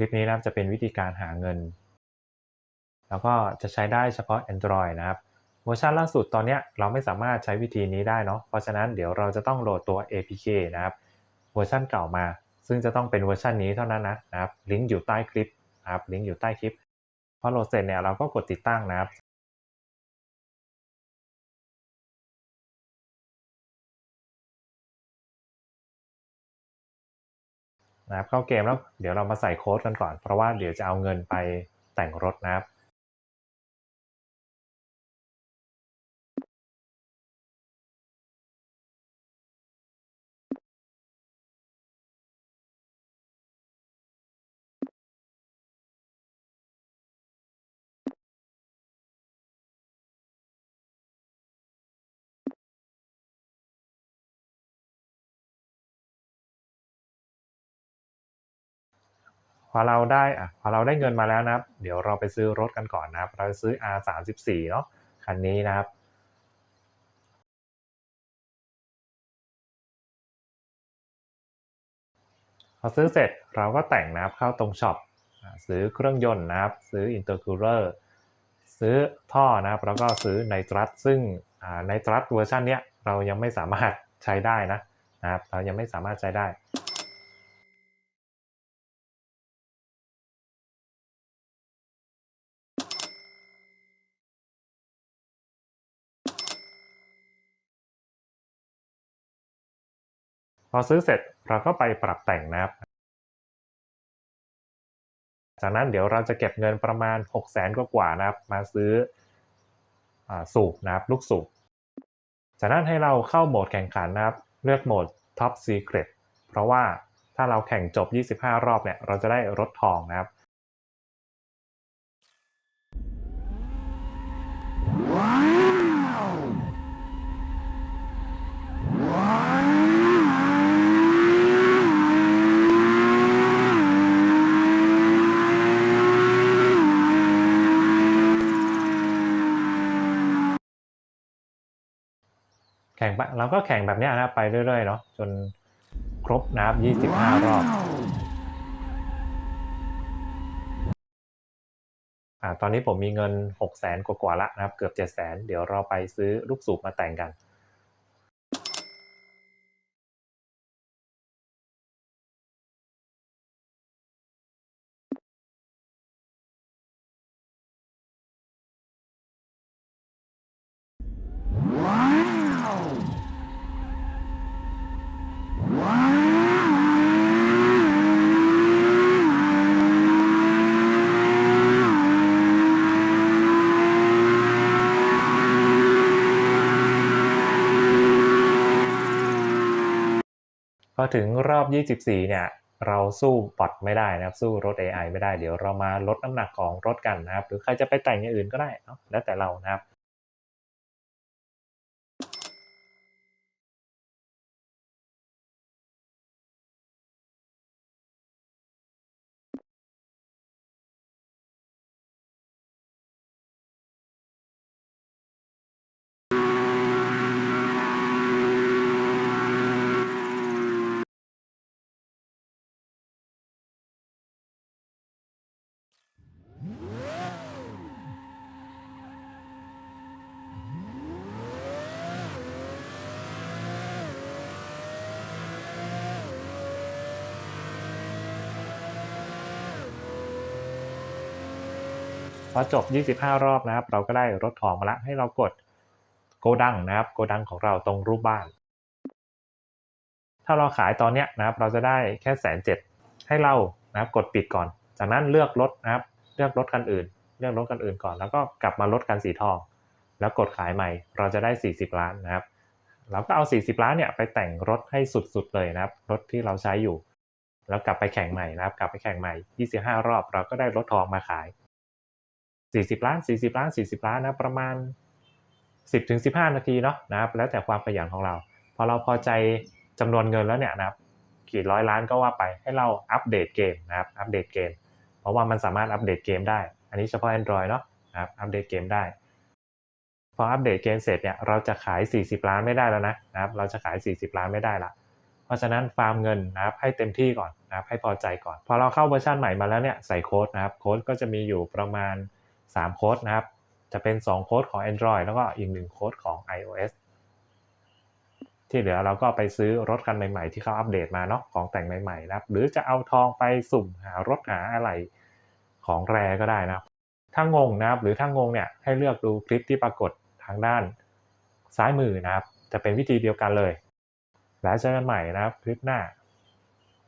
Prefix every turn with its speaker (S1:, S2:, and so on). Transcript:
S1: ลิปนี้นะครับจะเป็นวิธีการหาเงิน แล้วก็จะใช้ได้เฉพาะ Android นะครับเวอร์ชันล่าสุดตอนนี้เราไม่สามารถใช้วิธีนี้ได้เนาะเพราะฉะนั้นเดี๋ยวเราจะต้องโหลดตัว APK นะครับเวอร์ชันเก่ามา ซึ่งจะต้องเป็นเวอร์ชันนี้เท่านั้นนะนะครับลิงก์อยู่ใต้คลิปนะครับลิงก์อยู่ใต้คลิปพอโหลดเสร็จเนี่ยเราก็กดติดตั้งนะครับ นะครับเข้าเกมแล้วเดี๋ยวเรามาใส่โค้ดกันก่อน เพราะว่าเดี๋ยวจะเอาเงินไปแต่งรถนะครับ พอเราได้อะพอเราได้เงินมาแล้วนะครับ เดี๋ยวเราไปซื้อรถกันก่อนนะครับ เราจะซื้อ R34 เนาะคันนี้นะครับพอซื้อเสร็จเราก็แต่งนะครับเข้าตรงช็อปซื้อเครื่องยนต์นะครับ ซื้ออินเตอร์คูลเลอร์ซื้อท่อนะครับแล้วก็ซื้อไนตรัสซึ่งไนตรัสเวอร์ชันเนี้ยเรายังไม่สามารถใช้ได้นะนะครับ เรายังไม่สามารถใช้ได้ พอซื้อเสร็จเราก็ไปปรับแต่งนะครับ จากนั้นเดี๋ยวเราจะเก็บเงินประมาณ 6 0แสนกว่านะครับ มาซื้ออสูบนะครับลูกสูบ จากนั้นให้เราเข้าโหมดแข่งขันนะครับ เลือกโหมด Top Secret เพราะว่าถ้าเราแข่งจบ 25 รอบเนี่ย เราจะได้รถทองนะครับ แข่งไปเราก็แข่งแบบเนี้ยนะครับไปเรื่อยๆเนาะจนครบนะครับ 25 รอบอ่าตอนนี้ผมมีเงิน 6 0แสนกว่าๆละนะครับ เกือบ 7 0 0แสนเดี๋ยวเราไปซื้อลูกสูบมาแต่งกัน พ อถึงรอบ 24 เนี่ย เราสู้บอทไม่ได้นะครับ สู้รถ AI ไม่ได้ เดี๋ยวเรามาลดน้ำหนักของรถกันนะครับ หรือใครจะไปแต่งอย่างอื่นก็ได้เนาะ แล้วแต่เรานะครับ พอจบ 25 รอบนะครับ เราก็ได้รถทองมาละให้เรากดโกดังนะครับ โกดังของเราตรงรูปบ้าน ถ้าเราขายตอนเนี้ยนะครับ เราจะได้แค่แสนเจ็ดให้เรานะครับกดปิดก่อน จากนั้นเลือกรถนะครับ เลือกรถคันอื่น เลือกรถคันอื่นก่อน แล้วก็กลับมารถคันสีทอง แล้วกดขายใหม่ เราจะได้ 40 ล้านนะครับ เราก็เอา 40 ล้านเนี่ยไปแต่งรถให้สุดๆเลยนะครับ รถที่เราใช้อยู่ แล้วกลับไปแข่งใหม่นะครับ กลับไปแข่งใหม่ 25 รอบ เราก็ได้รถทองมาขาย 40 ล้าน 40 ล้าน 40 ล้านนะประมาณ 10ถึง15 นาทีเนาะนะครับแล้วแต่ความขยันของเรา พอเราพอใจจำนวนเงินแล้วเนี่ยนะครับกี่ร้อยล้านก็ว่าไปให้เราอัปเดตเกมนะครับอัปเดตเกม เพราะว่ามันสามารถอัปเดตเกมได้ อันนี้เฉพาะ Android เนาะนะครับอัปเดตเกมได้ พออัปเดตเกมเสร็จเนี่ยเราจะขาย 40 ล้านไม่ได้แล้วนะนะครับเราจะขาย 40 ล้านไม่ได้ละเพเพราะฉะนั้นฟาร์มเงินนะครับให้เต็มที่ก่อนนะครับให้พอใจก่อน พอเราเข้าเวอร์ชันใหม่มาแล้วเนี่ยใส่โค้ดนะครับโค้ดก็จะมีอยู่ประมาณ 3 โค้ดนะครับ จะเป็น 2 โค้ดของ Android แล้วก็อีก 1 โค้ดของ iOS ที่เหลือเราก็ไปซื้อรถคันใหม่ๆ ที่เขาอัปเดตมาเนาะของแต่งใหม่ๆนะครับ หรือจะเอาทองไปสุ่มหารถหาอะไรของแรก็ได้นะครับ ถ้างงนะครับหรือถ้างงเนี่ยให้เลือกดูคลิปที่ปรากฏทางด้านซ้ายมือนะครับ จะเป็นวิธีเดียวกันเลย แล้วเจอกันใหม่นะครับคลิปหน้า